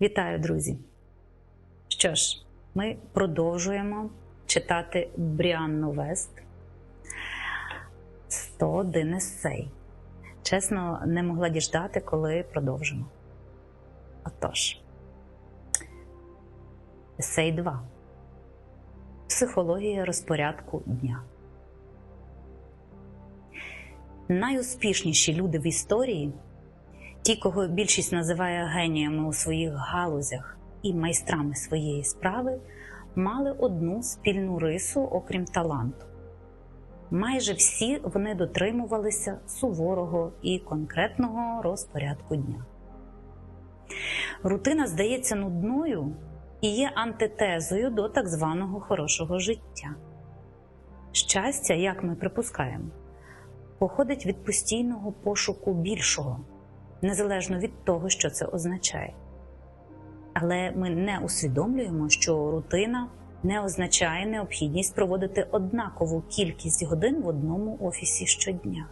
Вітаю, друзі! Що ж, ми продовжуємо читати Бріанну Вест 101 есей. Чесно, не могла діждати, коли продовжимо. Отож, есей 2. Психологія розпорядку дня. Найуспішніші люди в історії ті, кого більшість називає геніями у своїх галузях і майстрами своєї справи, мали одну спільну рису, окрім таланту. Майже всі вони дотримувалися суворого і конкретного розпорядку дня. Рутина здається нудною і є антитезою до так званого хорошого життя. Щастя, як ми припускаємо, походить від постійного пошуку більшого незалежно від того, що це означає. Але ми не усвідомлюємо, що рутина не означає необхідність проводити однакову кількість годин в одному офісі щодня.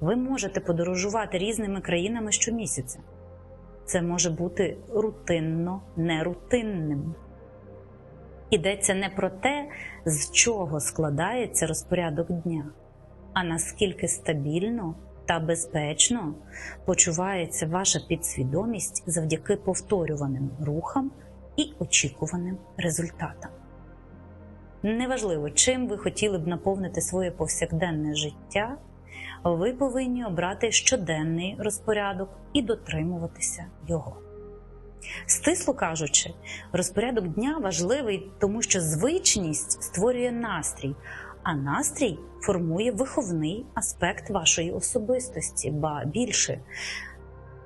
Ви можете подорожувати різними країнами щомісяця. Це може бути рутинно нерутинним. Йдеться не про те, з чого складається розпорядок дня, а наскільки стабільно та безпечно почувається ваша підсвідомість завдяки повторюваним рухам і очікуваним результатам. Неважливо, чим ви хотіли б наповнити своє повсякденне життя, ви повинні обрати щоденний розпорядок і дотримуватися його. Стисло кажучи, розпорядок дня важливий, тому що звичність створює настрій, а настрій формує виховний аспект вашої особистості, ба більше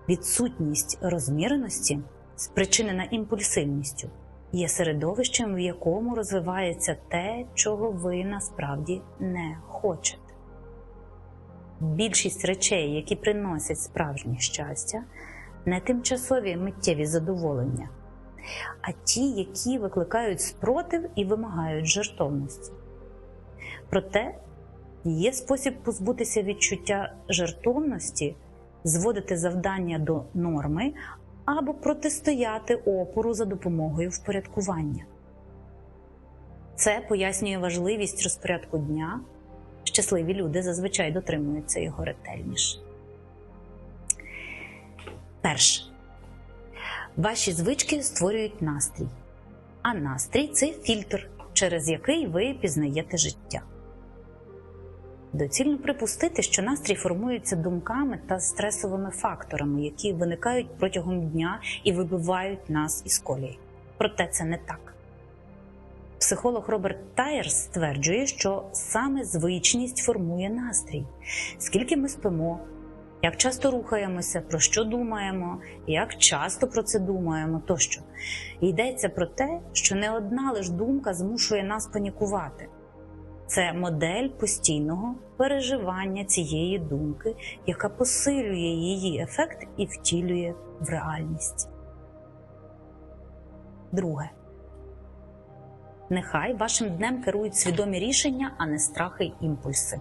відсутність розміреності, спричинена імпульсивністю, є середовищем, в якому розвивається те, чого ви насправді не хочете. Більшість речей, які приносять справжнє щастя, не тимчасові миттєві задоволення, а ті, які викликають спротив і вимагають жертовності. Проте є спосіб позбутися відчуття жертовності, зводити завдання до норми або протистояти опору за допомогою впорядкування. Це пояснює важливість розпорядку дня. Щасливі люди зазвичай дотримуються його ретельніше. Перше. Ваші звички створюють настрій. А настрій це фільтр, через який ви пізнаєте життя. Доцільно припустити, що настрій формується думками та стресовими факторами, які виникають протягом дня і вибивають нас із колії. Проте це не так. Психолог Роберт Тайерс стверджує, що саме звичність формує настрій, скільки ми спимо, як часто рухаємося, про що думаємо, як часто про це думаємо тощо. Йдеться про те, що не одна лиш думка змушує нас панікувати. Це модель постійного переживання цієї думки, яка посилює її ефект і втілює в реальність. Друге. Нехай вашим днем керують свідомі рішення, а не страхи й імпульси.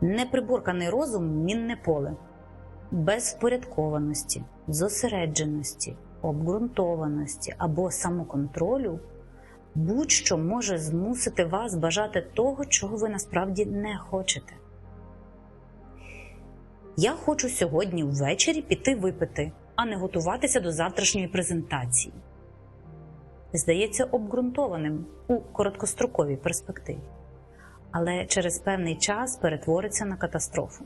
Неприборканий розум мінне поле, без впорядкованості, зосередженості, обґрунтованості або самоконтролю будь-що може змусити вас бажати того, чого ви насправді не хочете. Я хочу сьогодні ввечері піти випити, а не готуватися до завтрашньої презентації. Здається обґрунтованим у короткостроковій перспективі, але через певний час перетвориться на катастрофу.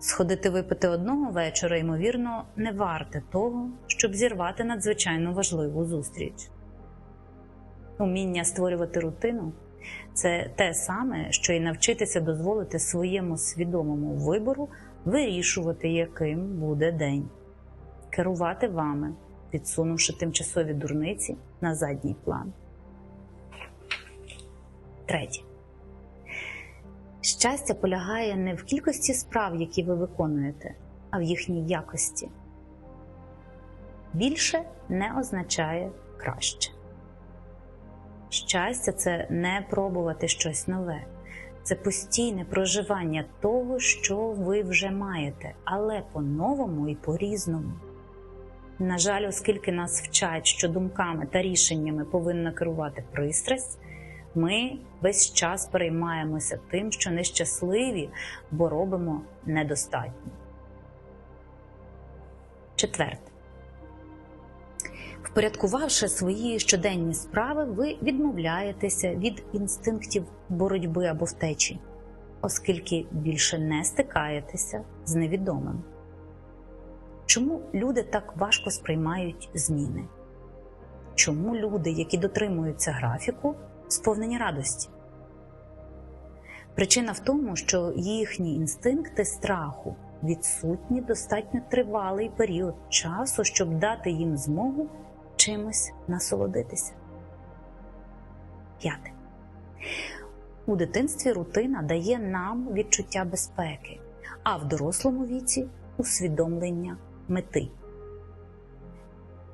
Сходити випити одного вечора, ймовірно, не варте того, щоб зірвати надзвичайно важливу зустріч. Уміння створювати рутину це те саме, що й навчитися дозволити своєму свідомому вибору вирішувати, яким буде день, керувати вами, підсунувши тимчасові дурниці на задній план. Третє. Щастя полягає не в кількості справ, які ви виконуєте, а в їхній якості. Більше не означає краще. Щастя це не пробувати щось нове, це постійне проживання того, що ви вже маєте, але по-новому і по-різному. На жаль, оскільки нас вчать, що думками та рішеннями повинна керувати пристрасть, ми весь час переймаємося тим, що нещасливі, бо робимо недостатньо. Четверте. Впорядкувавши свої щоденні справи, ви відмовляєтеся від інстинктів боротьби або втечі, оскільки більше не стикаєтеся з невідомим. Чому люди так важко сприймають зміни? Чому люди, які дотримуються графіку, сповнені радості? Причина в тому, що їхні інстинкти страху відсутні достатньо тривалий період часу, щоб дати їм змогу чимось насолодитися. П'яте. У дитинстві рутина дає нам відчуття безпеки, а в дорослому віці усвідомлення мети.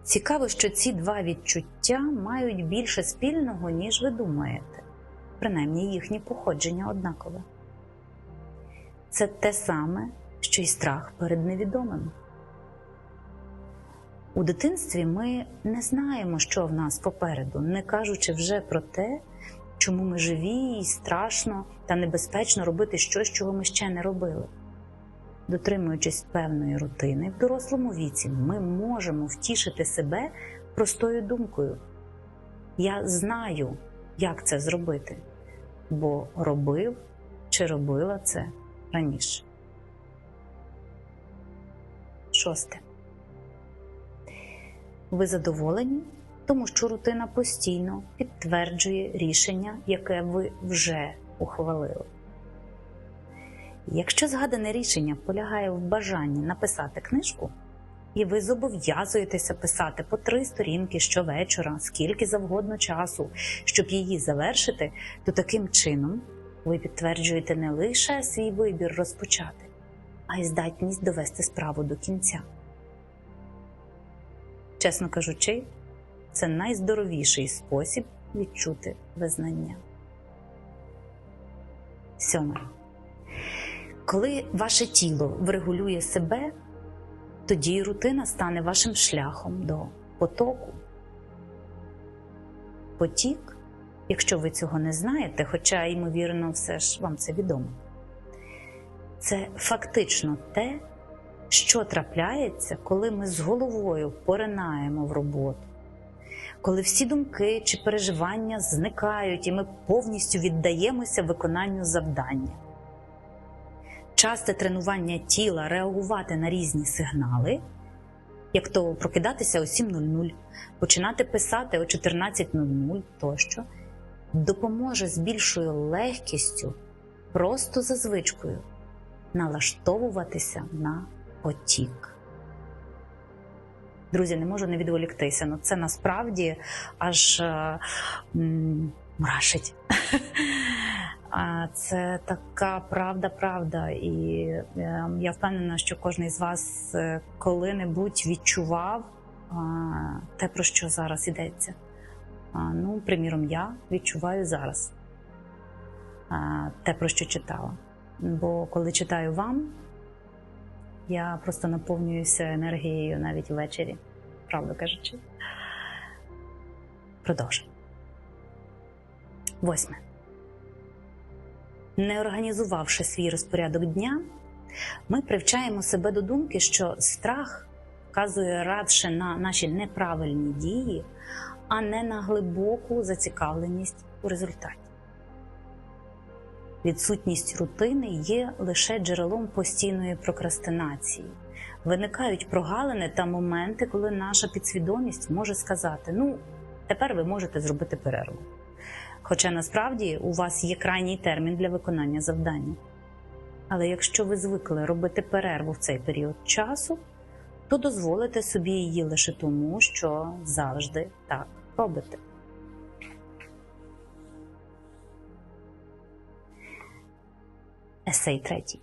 Цікаво, що ці два відчуття мають більше спільного, ніж ви думаєте, принаймні їхнє походження однакове. Це те саме, що й страх перед невідомим. У дитинстві ми не знаємо, що в нас попереду, не кажучи вже про те, чому ми живі і страшно та небезпечно робити щось, чого ми ще не робили. Дотримуючись певної рутини в дорослому віці, ми можемо втішити себе простою думкою. Я знаю, як це зробити, бо робив чи робила це раніше. Шосте. Ви задоволені, тому що рутина постійно підтверджує рішення, яке ви вже ухвалили. Якщо згадане рішення полягає в бажанні написати книжку, і ви зобов'язуєтеся писати по три сторінки щовечора, скільки завгодно часу, щоб її завершити, то таким чином ви підтверджуєте не лише свій вибір розпочати, а й здатність довести справу до кінця. Чесно кажучи, це найздоровіший спосіб відчути визнання. Сьоме. Коли ваше тіло врегулює себе, тоді рутина стане вашим шляхом до потоку. Потік, якщо ви цього не знаєте, хоча, ймовірно, все ж вам це відомо, це фактично те, що трапляється, коли ми з головою поринаємо в роботу, коли всі думки чи переживання зникають, і ми повністю віддаємося виконанню завдання. Часте тренування тіла реагувати на різні сигнали, як то прокидатися о 7.00, починати писати о 14.00 тощо, допоможе з більшою легкістю, просто за звичкою, налаштовуватися на потік. Друзі, не можу не відволіктися. Ну це насправді аж е, м, мурашить. А Це така правда-правда, і е, я впевнена, що кожен з вас е, коли-небудь відчував те, про що зараз йдеться. Ну, приміром, я відчуваю зараз те, про що читала. Бо коли читаю вам, я просто наповнююся енергією навіть ввечері, правду кажучи. Продовжуємо. Восьме. Не організувавши свій розпорядок дня, ми привчаємо себе до думки, що страх вказує радше на наші неправильні дії, а не на глибоку зацікавленість у результаті. Відсутність рутини є лише джерелом постійної прокрастинації. Виникають прогалини та моменти, коли наша підсвідомість може сказати: ну, тепер ви можете зробити перерву. Хоча насправді у вас є крайній термін для виконання завдання. Але якщо ви звикли робити перерву в цей період часу, то дозволите собі її лише тому, що завжди так робите. Есей третій.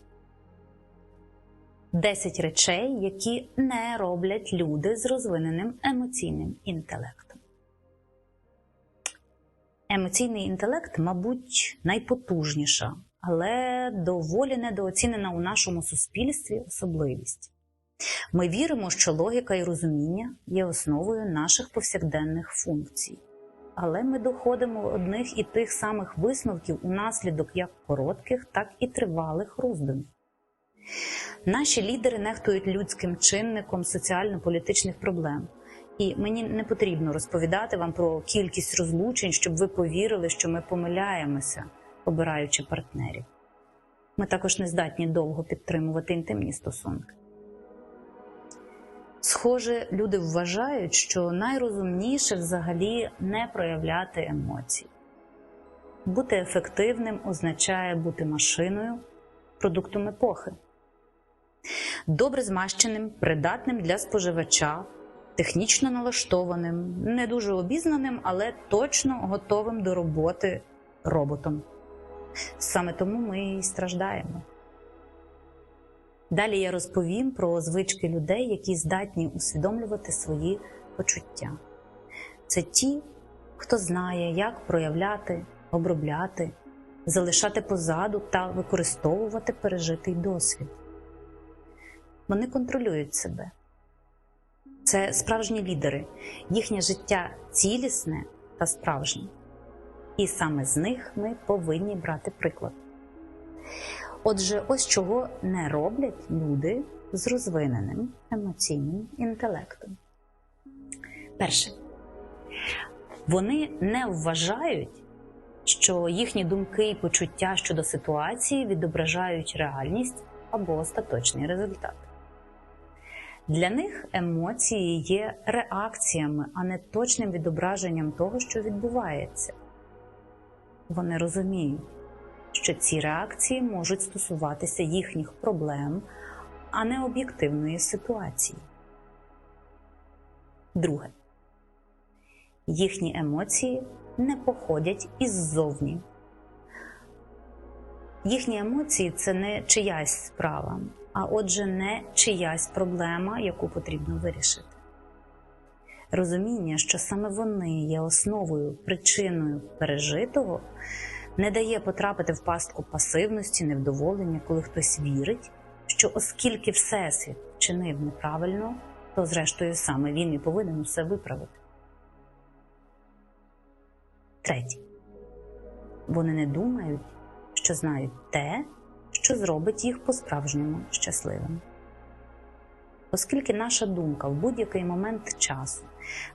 Десять речей, які не роблять люди з розвиненим емоційним інтелектом. Емоційний інтелект, мабуть, найпотужніша але доволі недооцінена у нашому суспільстві особливість. Ми віримо, що логіка і розуміння є основою наших повсякденних функцій, але ми доходимо одних і тих самих висновків унаслідок як коротких, так і тривалих роздумів. Наші лідери нехтують людським чинником соціально-політичних проблем. І мені не потрібно розповідати вам про кількість розлучень, щоб ви повірили, що ми помиляємося, обираючи партнерів. Ми також не здатні довго підтримувати інтимні стосунки. Схоже, люди вважають, що найрозумніше взагалі не проявляти емоцій. Бути ефективним означає бути машиною, продуктом епохи, добре змащеним, придатним для споживача, технічно налаштованим, не дуже обізнаним, але точно готовим до роботи роботом. Саме тому ми і страждаємо. Далі я розповім про звички людей, які здатні усвідомлювати свої почуття. Це ті, хто знає, як проявляти, обробляти, залишати позаду та використовувати пережитий досвід. Вони контролюють себе. Це справжні лідери, їхнє життя цілісне та справжнє. І саме з них ми повинні брати приклад. Отже, ось чого не роблять люди з розвиненим емоційним інтелектом. Перше, вони не вважають, що їхні думки і почуття щодо ситуації відображають реальність або остаточний результат. Для них емоції є реакціями, а не точним відображенням того, що відбувається. Вони розуміють, що ці реакції можуть стосуватися їхніх проблем, а не об'єктивної ситуації. Друге, їхні емоції не походять іззовні. Їхні емоції це не чиясь справа, а отже, не чиясь проблема, яку потрібно вирішити. Розуміння, що саме вони є основою, причиною пережитого, не дає потрапити в пастку пасивності, невдоволення, коли хтось вірить, що оскільки Всесвіт чинив неправильно, то зрештою саме він і повинен усе виправити. Третє. Вони не думають, що знають те, що зробить їх по-справжньому щасливими. Оскільки наша думка в будь-який момент часу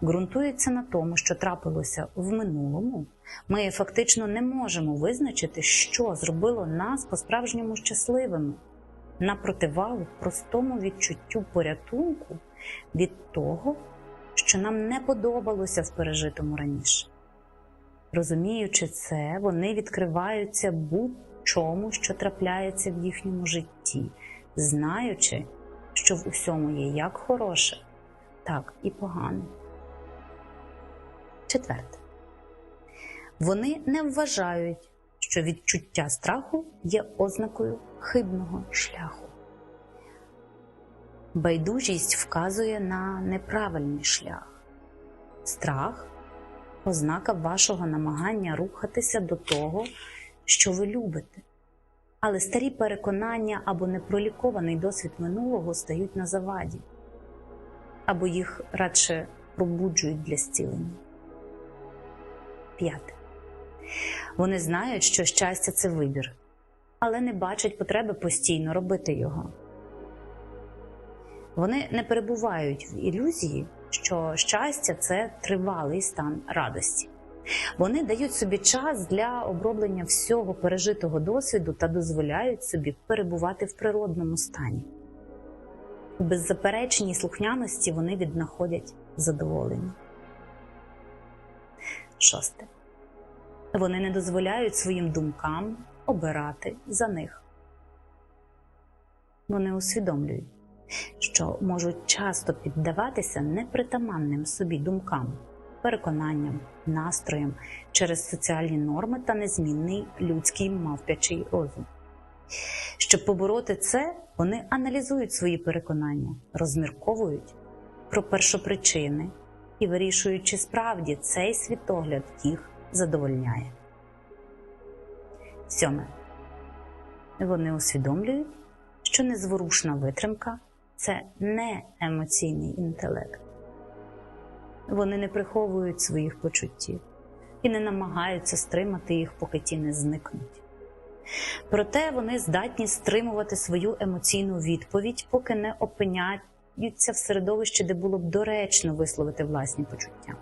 ґрунтується на тому, що трапилося в минулому, ми фактично не можемо визначити, що зробило нас по-справжньому щасливими на противагу простому відчуттю порятунку від того, що нам не подобалося в пережитому раніше. Розуміючи це, вони відкриваються будь-чому, що трапляється в їхньому житті, знаючи, що в усьому є як хороше, так і погане. Четверте. Вони не вважають, що відчуття страху є ознакою хибного шляху. Байдужість вказує на неправильний шлях. Страх ознака вашого намагання рухатися до того, що ви любите. Але старі переконання або непролікований досвід минулого стають на заваді, або їх радше пробуджують для зцілення. П'яте. Вони знають, що щастя це вибір, але не бачать потреби постійно робити його. Вони не перебувають в ілюзії, що щастя це тривалий стан радості. Вони дають собі час для оброблення всього пережитого досвіду та дозволяють собі перебувати в природному стані. У беззаперечній слухняності вони віднаходять задоволення. Шосте. Вони не дозволяють своїм думкам обирати за них. Вони усвідомлюють, що можуть часто піддаватися непритаманним собі думкам, переконанням, настроям через соціальні норми та незмінний людський мавпячий розум. Щоб побороти це, вони аналізують свої переконання, розмірковують про першопричини і вирішують, чи справді цей світогляд їх задовольняє. Сьоме. Вони усвідомлюють, що незворушна витримка це не емоційний інтелект. Вони не приховують своїх почуттів і не намагаються стримати їх, поки ті не зникнуть. Проте вони здатні стримувати свою емоційну відповідь, поки не опиняються в середовищі, де було б доречно висловити власні почуття.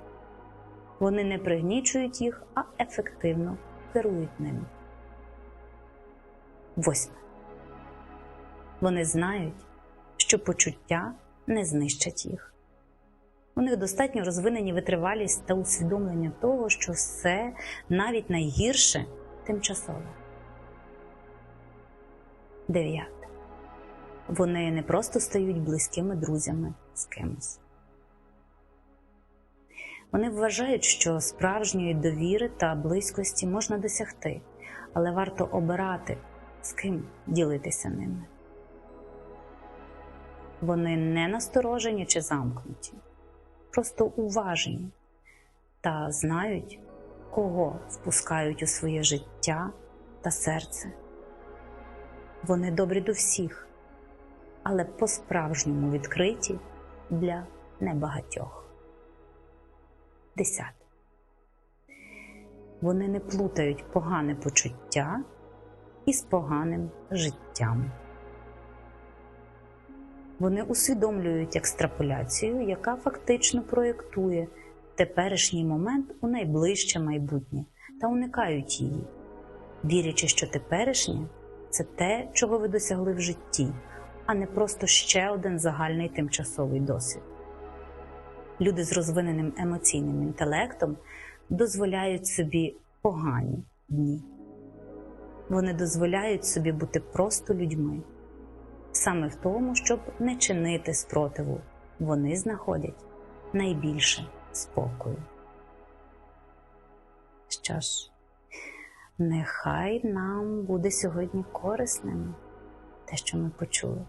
Вони не пригнічують їх, а ефективно керують ними. Восьме. Вони знають, що почуття не знищать їх. У них достатньо розвинені витривалість та усвідомлення того, що все навіть найгірше тимчасове. Дев'яте. Вони не просто стають близькими друзями з кимось. Вони вважають, що справжньої довіри та близькості можна досягти, але варто обирати, з ким ділитися ними. Вони не насторожені чи замкнуті, просто уважні та знають, кого впускають у своє життя та серце. Вони добрі до всіх, але по-справжньому відкриті для небагатьох. Десяте. Вони не плутають погане почуття із поганим життям. Вони усвідомлюють екстраполяцію, яка фактично проєктує теперішній момент у найближче майбутнє та уникають її, вірячи, що теперішнє це те, чого ви досягли в житті, а не просто ще один загальний тимчасовий досвід. Люди з розвиненим емоційним інтелектом дозволяють собі погані дні. Вони дозволяють собі бути просто людьми. Саме в тому, щоб не чинити спротиву, вони знаходять найбільше спокою. Що ж, нехай нам буде сьогодні корисним те, що ми почули.